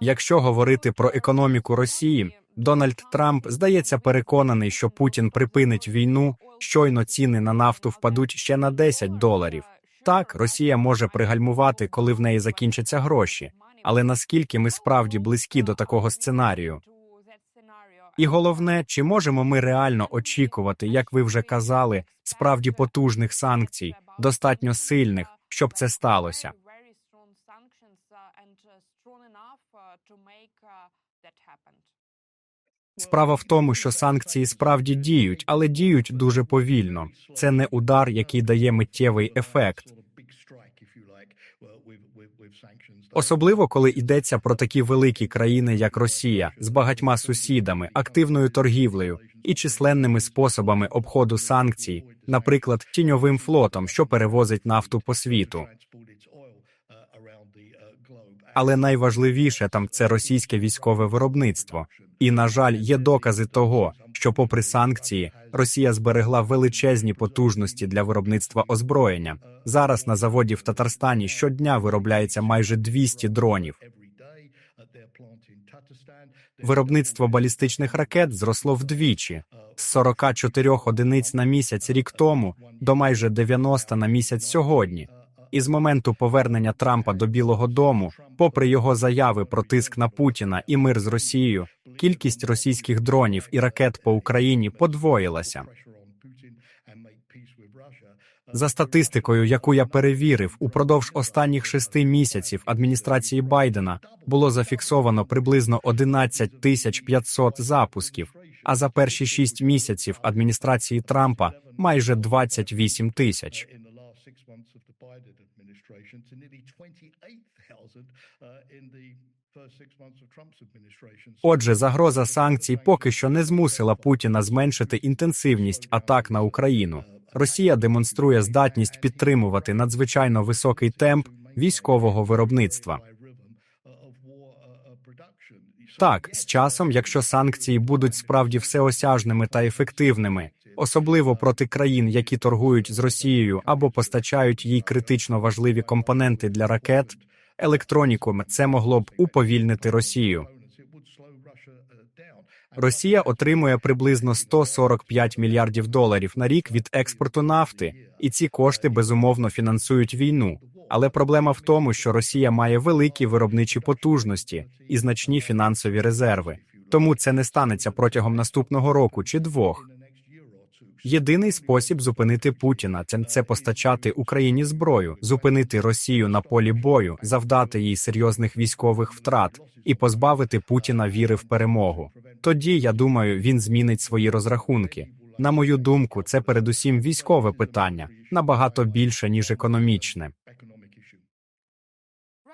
Якщо говорити про економіку Росії, Дональд Трамп здається переконаний, що Путін припинить війну, щойно ціни на нафту впадуть ще на 10 доларів. Так, Росія може пригальмувати, коли в неї закінчаться гроші, але наскільки ми справді близькі до такого сценарію? І головне, чи можемо ми реально очікувати, як ви вже казали, справді потужних санкцій, достатньо сильних, щоб це сталося? Справа в тому, що санкції справді діють, але діють дуже повільно. Це не удар, який дає миттєвий ефект. Особливо коли йдеться про такі великі країни, як Росія, з багатьма сусідами, активною торгівлею і численними способами обходу санкцій, наприклад, тіньовим флотом, що перевозить нафту по світу. Але найважливіше там це російське військове виробництво. І, на жаль, є докази того, що, попри санкції, Росія зберегла величезні потужності для виробництва озброєння. Зараз на заводі в Татарстані щодня виробляється майже 200 дронів. Виробництво балістичних ракет зросло вдвічі з 44 одиниць на місяць рік тому до майже 90 на місяць сьогодні. І з моменту повернення Трампа до Білого Дому, попри його заяви про тиск на Путіна і мир з Росією, кількість російських дронів і ракет по Україні подвоїлася. За статистикою, яку я перевірив, упродовж останніх шести місяців адміністрації Байдена було зафіксовано приблизно 11 тисяч 500 запусків, а за перші шість місяців адміністрації Трампа майже 28 тисяч. Отже, загроза санкцій поки що не змусила Путіна зменшити інтенсивність атак на Україну. Росія демонструє здатність підтримувати надзвичайно високий темп військового виробництва. Так, з часом, якщо санкції будуть справді всеосяжними та ефективними, особливо проти країн, які торгують з Росією або постачають їй критично важливі компоненти для ракет, електроніку, це могло б уповільнити Росію. Росія отримує приблизно 145 мільярдів доларів на рік від експорту нафти, і ці кошти безумовно фінансують війну. Але проблема в тому, що Росія має великі виробничі потужності і значні фінансові резерви. Тому це не станеться протягом наступного року чи двох. Єдиний спосіб зупинити Путіна це, це постачати Україні зброю, зупинити Росію на полі бою, завдати їй серйозних військових втрат і позбавити Путіна віри в перемогу. Тоді я думаю, він змінить свої розрахунки. На мою думку, це передусім військове питання набагато більше ніж економічне.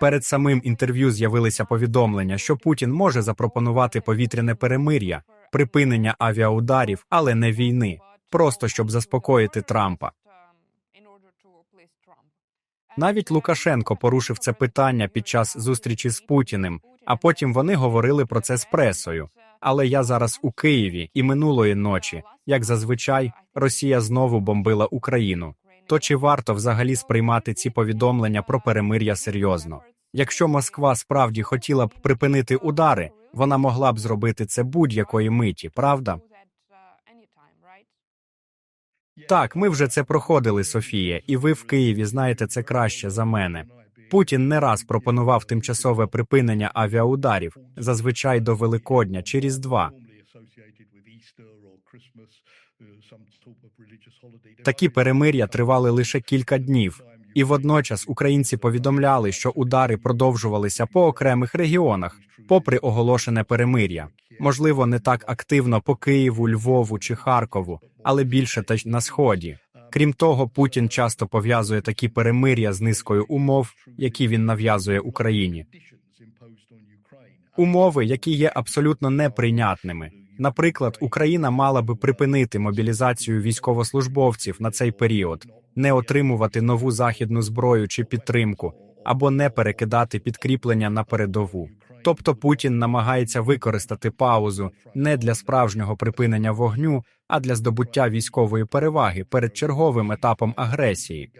Перед самим інтерв'ю з'явилися повідомлення, що Путін може запропонувати повітряне перемир'я, припинення авіаударів, але не війни, просто щоб заспокоїти Трампа. Навіть Лукашенко порушив це питання під час зустрічі з Путіним, а потім вони говорили про це з пресою. Але я зараз у Києві і минулої ночі, як зазвичай, Росія знову бомбила Україну. То чи варто взагалі сприймати ці повідомлення про перемир'я серйозно? Якщо Москва справді хотіла б припинити удари, вона могла б зробити це будь-якої миті, правда? Так, ми вже це проходили, Софія, і ви в Києві знаєте це краще за мене. Путін не раз пропонував тимчасове припинення авіаударів, зазвичай до Великодня чи Різдва. Такі перемир'я тривали лише кілька днів, і водночас українці повідомляли, що удари продовжувалися по окремих регіонах, попри оголошене перемир'я. Можливо, не так активно по Києву, Львову чи Харкову, але більше та на сході. Крім того, Путін часто пов'язує такі перемир'я з низкою умов, які він нав'язує Україні. Умови, які є абсолютно неприйнятними. Наприклад, Україна мала би припинити мобілізацію військовослужбовців на цей період, не отримувати нову західну зброю чи підтримку, або не перекидати підкріплення на передову. Тобто Путін намагається використати паузу не для справжнього припинення вогню, а для здобуття військової переваги перед черговим етапом агресії.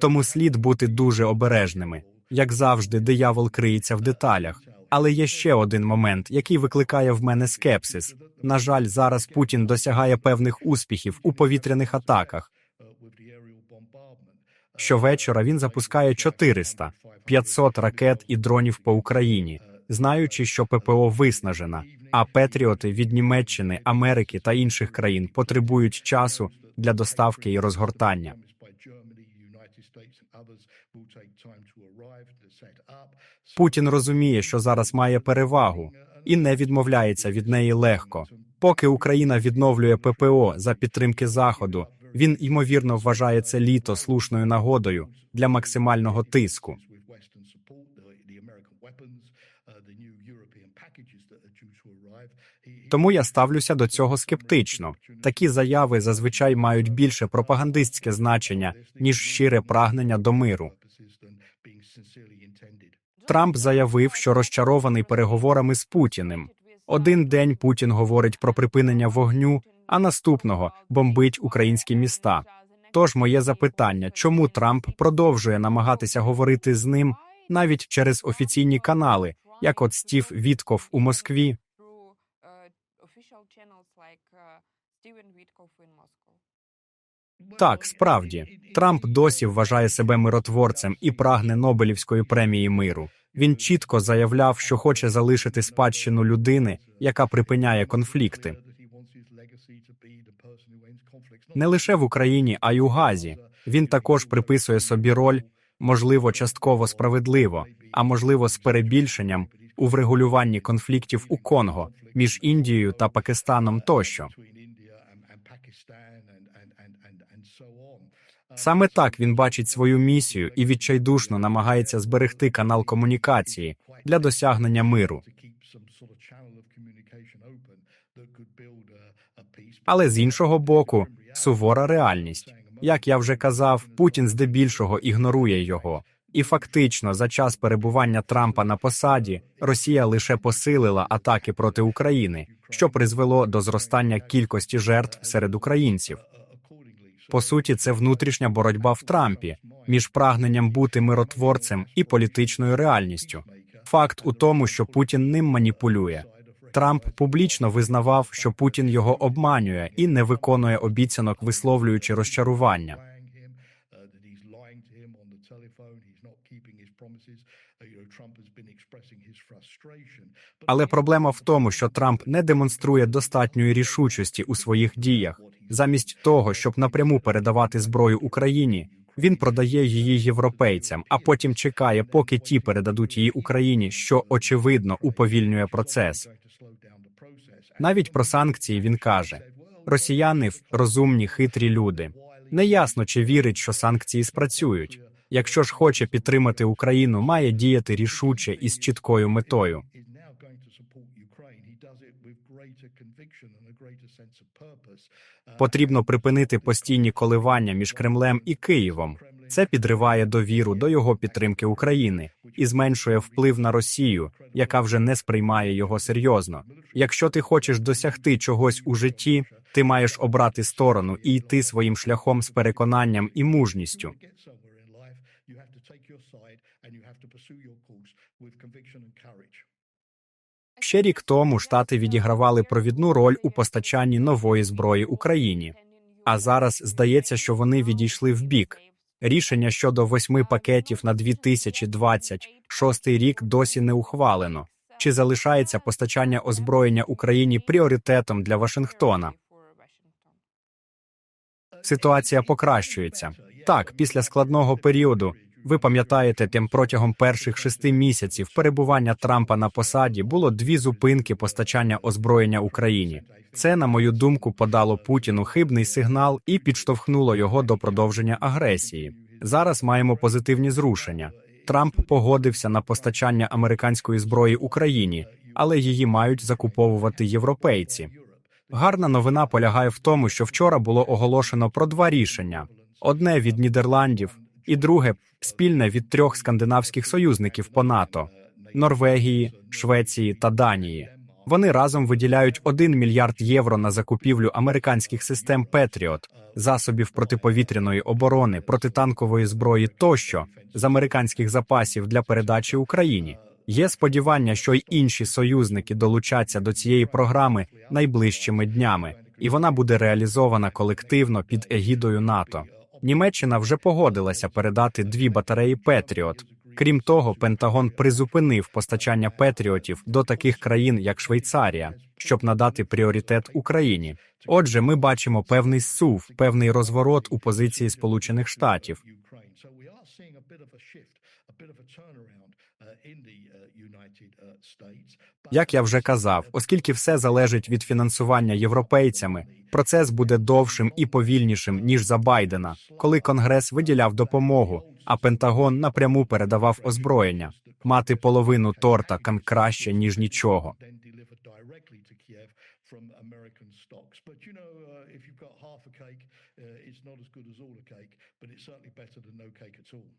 Тому слід бути дуже обережними. Як завжди, диявол криється в деталях. Але є ще один момент, який викликає в мене скепсис. На жаль, зараз Путін досягає певних успіхів у повітряних атаках. Щовечора він запускає 400, 500 ракет і дронів по Україні, знаючи, що ППО виснажена, а Петріоти від Німеччини, Америки та інших країн потребують часу для доставки і розгортання. Путін розуміє, що зараз має перевагу, і не відмовляється від неї легко. Поки Україна відновлює ППО за підтримки Заходу, він ймовірно вважає це літо слушною нагодою для максимального тиску. Тому я ставлюся до цього скептично. Такі заяви зазвичай мають більше пропагандистське значення ніж щире прагнення до миру. Трамп заявив, що розчарований переговорами з Путіним. Один день Путін говорить про припинення вогню, а наступного бомбить українські міста. Тож моє запитання: чому Трамп продовжує намагатися говорити з ним навіть через офіційні канали, як от Стів Вітков у Москві? Так, справді, Трамп досі вважає себе миротворцем і прагне Нобелівської премії миру. Він чітко заявляв, що хоче залишити спадщину людини, яка припиняє конфлікти. Не лише в Україні, а й у Газі. Він також приписує собі роль, можливо, частково справедливо, а можливо, з перебільшенням у врегулюванні конфліктів у Конго між Індією та Пакистаном тощо. Саме так він бачить свою місію і відчайдушно намагається зберегти канал комунікації для досягнення миру. Але з іншого боку, сувора реальність. Як я вже казав, Путін здебільшого ігнорує його. І фактично, за час перебування Трампа на посаді, Росія лише посилила атаки проти України, що призвело до зростання кількості жертв серед українців. По суті, це внутрішня боротьба в Трампі між прагненням бути миротворцем і політичною реальністю. Факт у тому, що Путін ним маніпулює. Трамп публічно визнавав, що Путін його обманює і не виконує обіцянок, висловлюючи розчарування. Але проблема в тому, що Трамп не демонструє достатньої рішучості у своїх діях. Замість того, щоб напряму передавати зброю Україні, він продає її європейцям, а потім чекає, поки ті передадуть її Україні, що очевидно уповільнює процес. Навіть про санкції він каже: росіяни розумні, хитрі люди. Неясно, чи вірить, що санкції спрацюють. Якщо ж хоче підтримати Україну, має діяти рішуче і з чіткою метою. Потрібно припинити постійні коливання між Кремлем і Києвом. Це підриває довіру до його підтримки України і зменшує вплив на Росію, яка вже не сприймає його серйозно. Якщо ти хочеш досягти чогось у житті, ти маєш обрати сторону і йти своїм шляхом з переконанням і мужністю. Ще рік тому штати відігравали провідну роль у постачанні нової зброї Україні. А зараз здається, що вони відійшли в бік. Рішення щодо восьми пакетів на 2026 рік досі не ухвалено. Чи залишається постачання озброєння Україні пріоритетом для Вашингтона? Ситуація покращується так. Після складного періоду ви пам'ятаєте, тим протягом перших шести місяців перебування Трампа на посаді було дві зупинки постачання озброєння Україні. Це, на мою думку, подало Путіну хибний сигнал і підштовхнуло його до продовження агресії. Зараз маємо позитивні зрушення. Трамп погодився на постачання американської зброї Україні, але її мають закуповувати європейці. Гарна новина полягає в тому, що вчора було оголошено про два рішення: одне від Нідерландів, і друге спільне від трьох скандинавських союзників по НАТО Норвегії, Швеції та Данії. Вони разом виділяють 1 мільярд євро на закупівлю американських систем Петріот, засобів протиповітряної оборони, протитанкової зброї тощо з американських запасів для передачі Україні. Є сподівання, що й інші союзники долучаться до цієї програми найближчими днями, і вона буде реалізована колективно під егідою НАТО. Німеччина вже погодилася передати дві батареї Петріот. Крім того, Пентагон призупинив постачання Петріотів до таких країн, як Швейцарія, щоб надати пріоритет Україні. Отже, ми бачимо певний сув, певний розворот у позиції Сполучених Штатів. Uh, uh, uh, Як я вже казав, оскільки все залежить від фінансування європейцями, процес буде довшим і повільнішим ніж за Байдена, коли Конгрес виділяв допомогу, а Пентагон напряму передавав озброєння. Мати половину торта кам краще ніж нічого. from American stocks. But you know, uh, if you've got half a cake, uh, it's not as good as all a cake, but it's certainly better than no cake at all.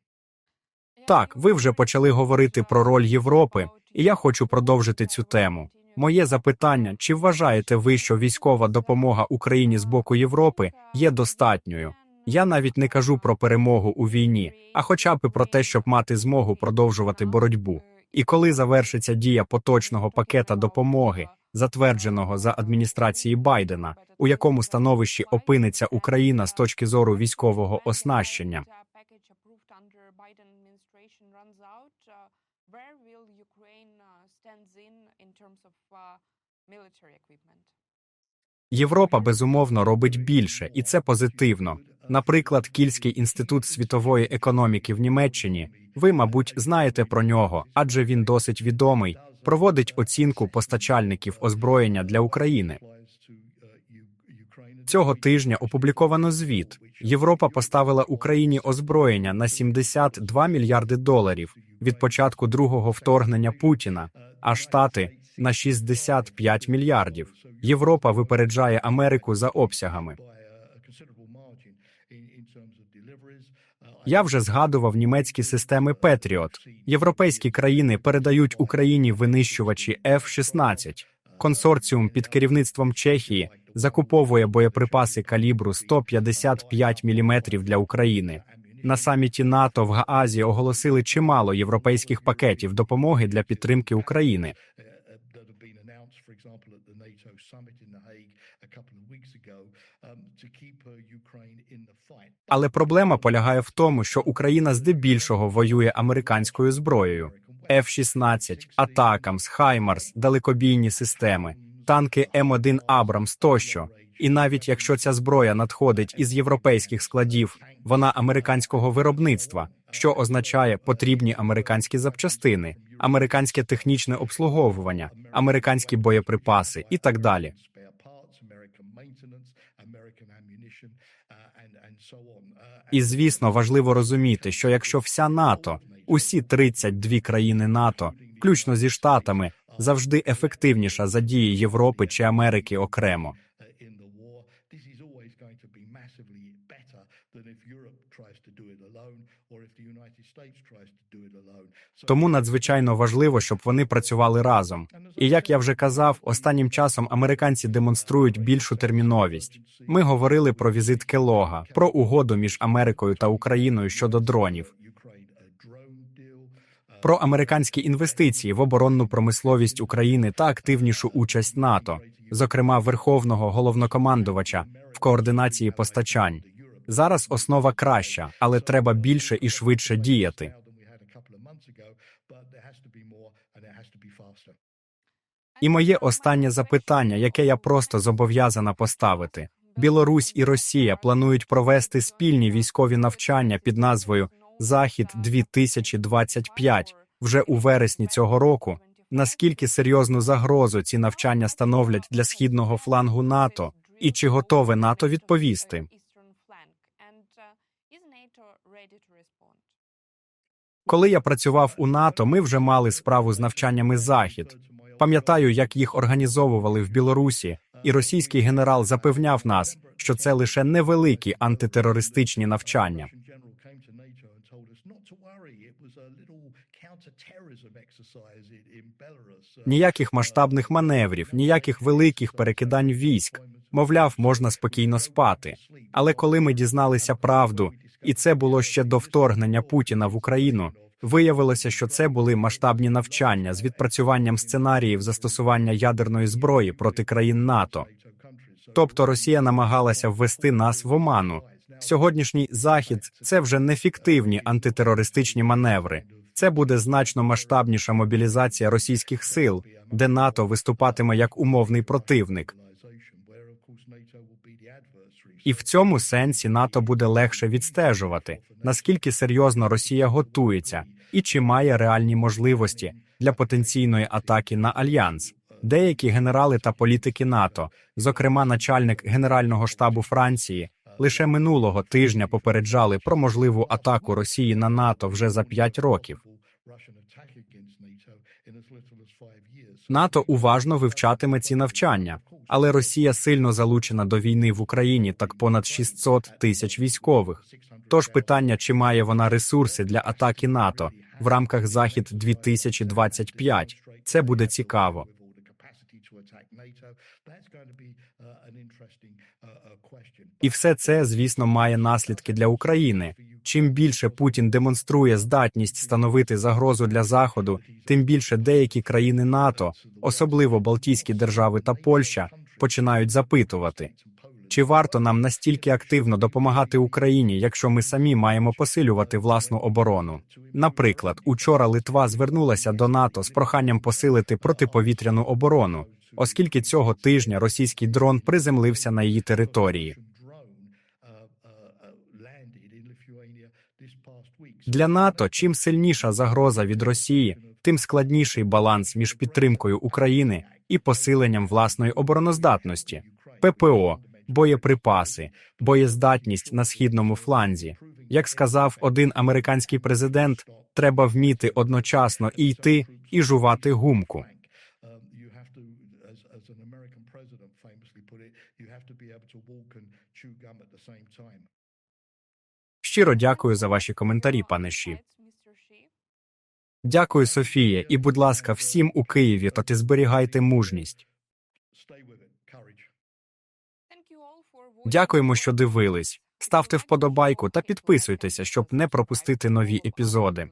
Так, ви вже почали говорити про роль Європи, і я хочу продовжити цю тему. Моє запитання: чи вважаєте ви, що військова допомога Україні з боку Європи є достатньою? Я навіть не кажу про перемогу у війні, а хоча б і про те, щоб мати змогу продовжувати боротьбу. І коли завершиться дія поточного пакета допомоги, затвердженого за адміністрації Байдена, у якому становищі опиниться Україна з точки зору військового оснащення? Європа безумовно робить більше, і це позитивно. Наприклад, Кільський інститут світової економіки в Німеччині. Ви, мабуть, знаєте про нього, адже він досить відомий. Проводить оцінку постачальників озброєння для України. Uh, Цього тижня опубліковано звіт. Європа поставила Україні озброєння на 72 мільярди доларів від початку другого вторгнення Путіна, а Штати на 65 мільярдів. Європа випереджає Америку за обсягами. Я вже згадував німецькі системи Петріот. Європейські країни передають Україні винищувачі F-16. Консорціум під керівництвом Чехії закуповує боєприпаси калібру 155 мм для України. На саміті НАТО в Гаазі оголосили чимало європейських пакетів допомоги для підтримки України. Але проблема полягає в тому, що Україна здебільшого воює американською зброєю. F-16, Атакамс, Хаймарс, далекобійні системи, танки М1 Абрамс тощо. І навіть якщо ця зброя надходить із європейських складів, вона американського виробництва, що означає потрібні американські запчастини, американське технічне обслуговування, американські боєприпаси і так далі. І звісно, важливо розуміти, що якщо вся НАТО, усі 32 країни НАТО, включно зі штатами, завжди ефективніша за дії Європи чи Америки окремо. uh, in the war, this is always going to be massively better than if Europe tries to do it alone or if the United States tries to do it alone. Тому надзвичайно важливо, щоб вони працювали разом. І як я вже казав, останнім часом американці демонструють більшу терміновість. Ми говорили про візит Келога, про угоду між Америкою та Україною щодо дронів. Uh, Про американські інвестиції в оборонну промисловість України та активнішу участь НАТО, зокрема верховного головнокомандувача координації постачань. Зараз основа краща, але треба більше і швидше діяти. І моє останнє запитання, яке я просто зобов'язана поставити: Білорусь і Росія планують провести спільні військові навчання під назвою Захід 2025 вже у вересні цього року. Наскільки серйозну загрозу ці навчання становлять для східного флангу НАТО, і чи готове НАТО відповісти? Коли я працював у НАТО, ми вже мали справу з навчаннями Захід. Пам'ятаю, як їх організовували в Білорусі, і російський генерал запевняв нас, що це лише невеликі антитерористичні навчання. Ніяких масштабних маневрів, ніяких великих перекидань військ. Мовляв, можна спокійно спати. Але коли ми дізналися правду, і це було ще до вторгнення Путіна в Україну, виявилося, що це були масштабні навчання з відпрацюванням сценаріїв застосування ядерної зброї проти країн НАТО. Тобто Росія намагалася ввести нас в оману. Сьогоднішній захід це вже не фіктивні антитерористичні маневри. Це буде значно масштабніша мобілізація російських сил, де НАТО виступатиме як умовний противник. І в цьому сенсі НАТО буде легше відстежувати, наскільки серйозно Росія готується і чи має реальні можливості для потенційної атаки на альянс. Деякі генерали та політики НАТО, зокрема начальник Генерального штабу Франції, лише минулого тижня попереджали про можливу атаку Росії на НАТО вже за п'ять років. НАТО уважно вивчатиме ці навчання, але Росія сильно залучена до війни в Україні так понад 600 тисяч військових. Тож питання, чи має вона ресурси для атаки НАТО в рамках Захід 2025, це буде цікаво. І все це, звісно, має наслідки для України. Чим більше Путін демонструє здатність становити загрозу для Заходу, тим більше деякі країни НАТО, особливо Балтійські держави та Польща, починають запитувати, чи варто нам настільки активно допомагати Україні, якщо ми самі маємо посилювати власну оборону. Наприклад, учора Литва звернулася до НАТО з проханням посилити протиповітряну оборону, оскільки цього тижня російський дрон приземлився на її території. Для НАТО чим сильніша загроза від Росії, тим складніший баланс між підтримкою України і посиленням власної обороноздатності, ППО, боєприпаси, боєздатність на східному фланзі. Як сказав один американський президент, треба вміти одночасно і йти, і жувати гумку. Щиро дякую за ваші коментарі, пане Ші. Дякую, Софія, і, будь ласка, всім у Києві, та ти зберігайте мужність. Дякуємо, що дивились. Ставте вподобайку та підписуйтеся, щоб не пропустити нові епізоди.